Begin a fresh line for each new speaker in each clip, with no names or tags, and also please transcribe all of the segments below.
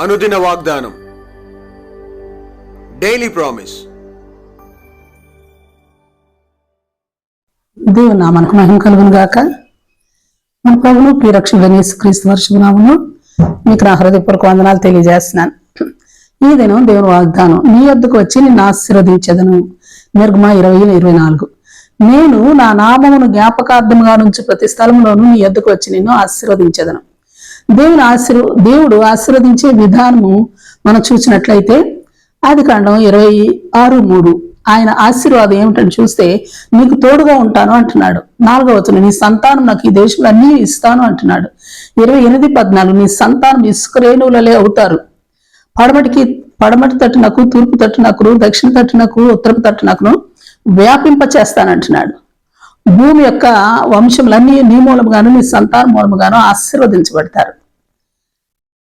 అనుదిన వాగ్దానం. Daily promise
దేవుని నామానికి మహిమ కలుగును గాక. మన గణేష్ క్రీస్తు యేసుక్రీస్తు వర్షనామను మీకు నా హృదయపూర్వక వందనాలు తెలియజేస్తున్నాను. ఈ దినం దేవుని వాగ్దానం నీ వద్దకు వచ్చి నిన్ను ఆశీర్వదించదను. నిర్గమ ఇరవై ఇరవై నాలుగు. నేను నా నామమును జ్ఞాపకార్థముగా నుంచి ప్రతి స్థలంలోనూ నీ వద్దకు వచ్చి నిన్ను ఆశీర్వదించదను. దేవుని ఆశీర్వ దేవుడు ఆశీర్వదించే విధానము మనం చూసినట్లయితే ఆది కాండం ఇరవై ఆరు మూడు. ఆయన ఆశీర్వాదం ఏమిటని చూస్తే నీకు తోడుగా ఉంటాను అంటున్నాడు. నాలుగవ వచనం నీ సంతానం నాకు ఈ దేశంలో అన్నీ ఇస్తాను అంటున్నాడు. ఇరవై ఎనిమిది పద్నాలుగు నీ సంతానం ఇసుక రేణువులలే అవుతారు. పడమటికి పడమటి తట్టునకు తూర్పు తట్టునకును దక్షిణ తట్టునకు ఉత్తరపు తట్టునకును వ్యాపింప చేస్తానంటున్నాడు భూమి యొక్క వంశములన్నీ నీ మూలముగాను నీ సంతాన మూలముగాను ఆశీర్వదించబడతారు.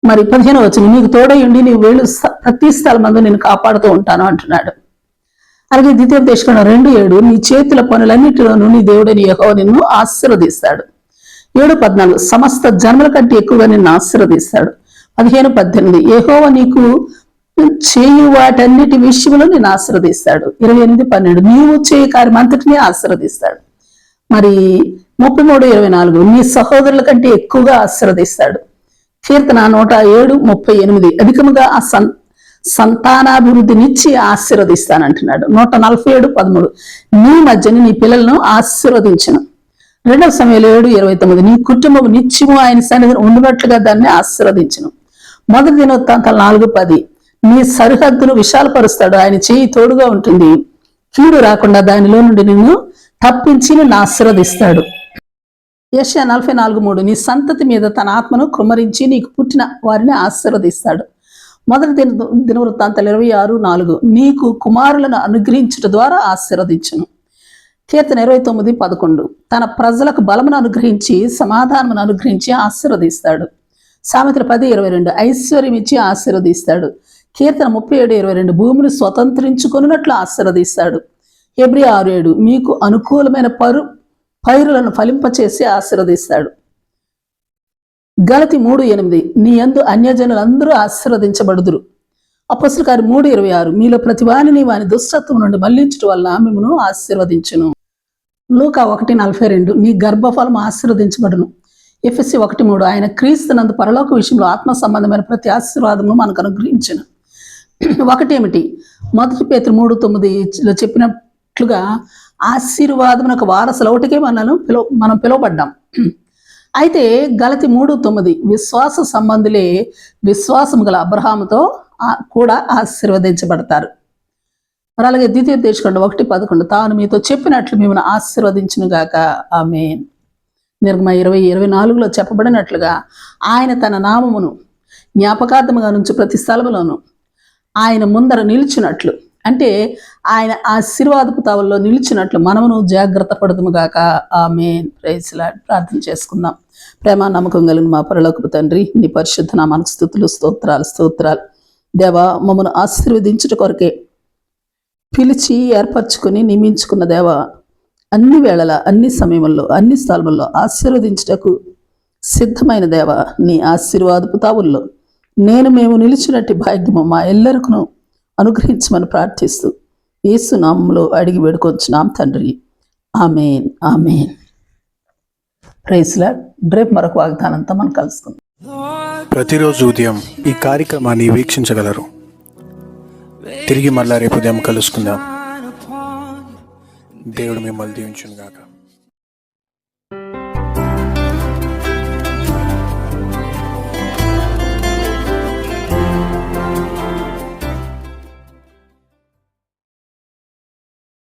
మరి పదిహేను వచ్చిన నీకు తోడయుండి నీ వేళ్ళు ప్రతి స్థలం మందు నేను కాపాడుతూ ఉంటాను అంటున్నాడు. అలాగే ద్వితీయ దేశం రెండు ఏడు నీ చేతుల పనులన్నిటిలోనూ నీ దేవుడని యహో నిన్ను ఆశీర్వదిస్తాడు. ఏడు పద్నాలుగు సమస్త జన్మల కంటే ఎక్కువగా నిన్ను ఆశీర్వదిస్తాడు. పదిహేను పద్దెనిమిది ఏహోవ నీకు చేయు వాటన్నిటి విషయంలో నేను ఆశీర్వదిస్తాడు. ఇరవై ఎనిమిది పన్నెండు నీవు చేయ కార్యం అంతటినీ ఆశీర్వదిస్తాడు. మరి ముప్పై మూడు ఇరవై నాలుగు నీ సహోదరుల కంటే ఎక్కువగా ఆశీర్వదిస్తాడు. కీర్తన నూట ఏడు ముప్పై ఎనిమిది అధికముగా ఆ సన్ సంతానాభివృద్ధినిచ్చి ఆశీర్వదిస్తానంటున్నాడు. నూట నలభై ఏడు పదమూడు నీ మధ్యని నీ పిల్లలను ఆశీర్వదించను. రెండవ సమయంలో ఏడు ఇరవై తొమ్మిది నీ కుటుంబం నిత్యము ఆయన సన్నిధిని ఉండినట్లుగా దాన్ని ఆశీర్వదించను. మొదటి దినోత్తాంతాలు నాలుగు పది నీ సరిహద్దును విశాలపరుస్తాడు. ఆయన చేయి తోడుగా ఉంటుంది. కీడు రాకుండా దానిలో నుండి నిన్ను తప్పించి నిన్ను ఆశీర్వదిస్తాడు. యెషయా నలభై నాలుగు మూడు నీ సంతతి మీద తన ఆత్మను కుమ్మరించి నీకు పుట్టిన వారిని ఆశీర్వదిస్తాడు. మొదటి దిన దినవృత్తాంతాలు ఇరవై ఆరు నాలుగు నీకు కుమారులను అనుగ్రహించుట ద్వారా ఆశీర్వదించును. కీర్తన ఇరవై తొమ్మిది పదకొండు తన ప్రజలకు బలమును అనుగ్రహించి సమాధానమును అనుగ్రహించి ఆశీర్వదిస్తాడు. సామెతలు పది ఇరవై రెండు ఐశ్వర్యం ఇచ్చి ఆశీర్వదిస్తాడు. కీర్తన ముప్పై ఏడు ఇరవై రెండు భూమిని స్వతంత్రించుకొనున్నట్లు ఆశీర్వదిస్తాడు. ఎబ్రి ఆరు ఏడు మీకు అనుకూలమైన పరు పైరులను ఫలింపచేసి ఆశీర్వదిస్తాడు. గలతి మూడు ఎనిమిది నీ ఎందు అన్యజనులందరూ ఆశీర్వదించబడుదురు. అపస్సుల గారి మూడు ఇరవై ఆరు మీలో ప్రతి వాణిని వాని దుష్టత్వం నుండి మళ్ళించడం వల్ల మిమ్మను ఆశీర్వదించును. లూకా ఒకటి నలభై రెండు నీ గర్భఫలం ఆశీర్వదించబడును. ఎఫ్ఎస్సి ఒకటి మూడు ఆయన క్రీస్తునందు పరలోక విషయంలో ఆత్మ సంబంధమైన ప్రతి ఆశీర్వాదము మనకు అనుగ్రహించను. ఒకటేమిటి మొదటి పేతురు మూడు తొమ్మిదిలో చెప్పినట్లుగా ఆశీర్వాదమునకు వారసులు ఒకటికే మనను పిలువ మనం పిలువబడ్డాం. అయితే గలతి మూడు తొమ్మిది విశ్వాస సంబంధులే విశ్వాసం గల అబ్రహాముతో కూడా ఆశీర్వదించబడతారు. మరి అలాగే ద్వితీయ దేశకుండా ఒకటి పదకొండు తాను మీతో చెప్పినట్లు మిమ్మల్ని ఆశీర్వదించును గాక ఆమె నిర్గమ ఇరవై ఇరవై నాలుగులో చెప్పబడినట్లుగా ఆయన తన నామమును జ్ఞాపకార్థముగా నుంచి ప్రతి స్థలములోను ఆయన ముందర నిలిచినట్లు అంటే ఆయన ఆశీర్వాదపు తావల్లో నిలిచినట్లు మనమును జాగ్రత్త పడదుము గాక. ఆమె ప్రేసలా ప్రార్థన చేసుకుందాం. ప్రేమ నమ్మకం కలిగిన మా పరలోకపు తండ్రి నీ పరిశుద్ధ నామానికి స్థుతులు స్తోత్రాలు స్తోత్రాలు. దేవా మమ్మను ఆశీర్వదించుట కొరకే పిలిచి ఏర్పరచుకొని నియమించుకున్న దేవ అన్ని వేళల అన్ని సమయంలో అన్ని స్థలముల్లో ఆశీర్వదించుటకు సిద్ధమైన దేవ నీ ఆశీర్వాదపు తావుల్లో నేను మేము నిలిచినట్టు భాగ్యము మా ఎల్లరికను అనుగ్రహించమని ప్రార్థిస్తూ యేసు నామంలో అడిగి వేడుకొచ్చున్నాం తండ్రి. Amen amen. ప్రైస్లా రేపు మరొక వాగ్దానంతో మనం కలుసుకుందాం.
ప్రతిరోజు ఉదయం ఈ కార్యక్రమాన్ని వీక్షించగలరు. తిరిగి మళ్ళా రేపు ఉదయం కలుసుకుందాం. దేవుడు మిమ్మల్ని దీవించును గాక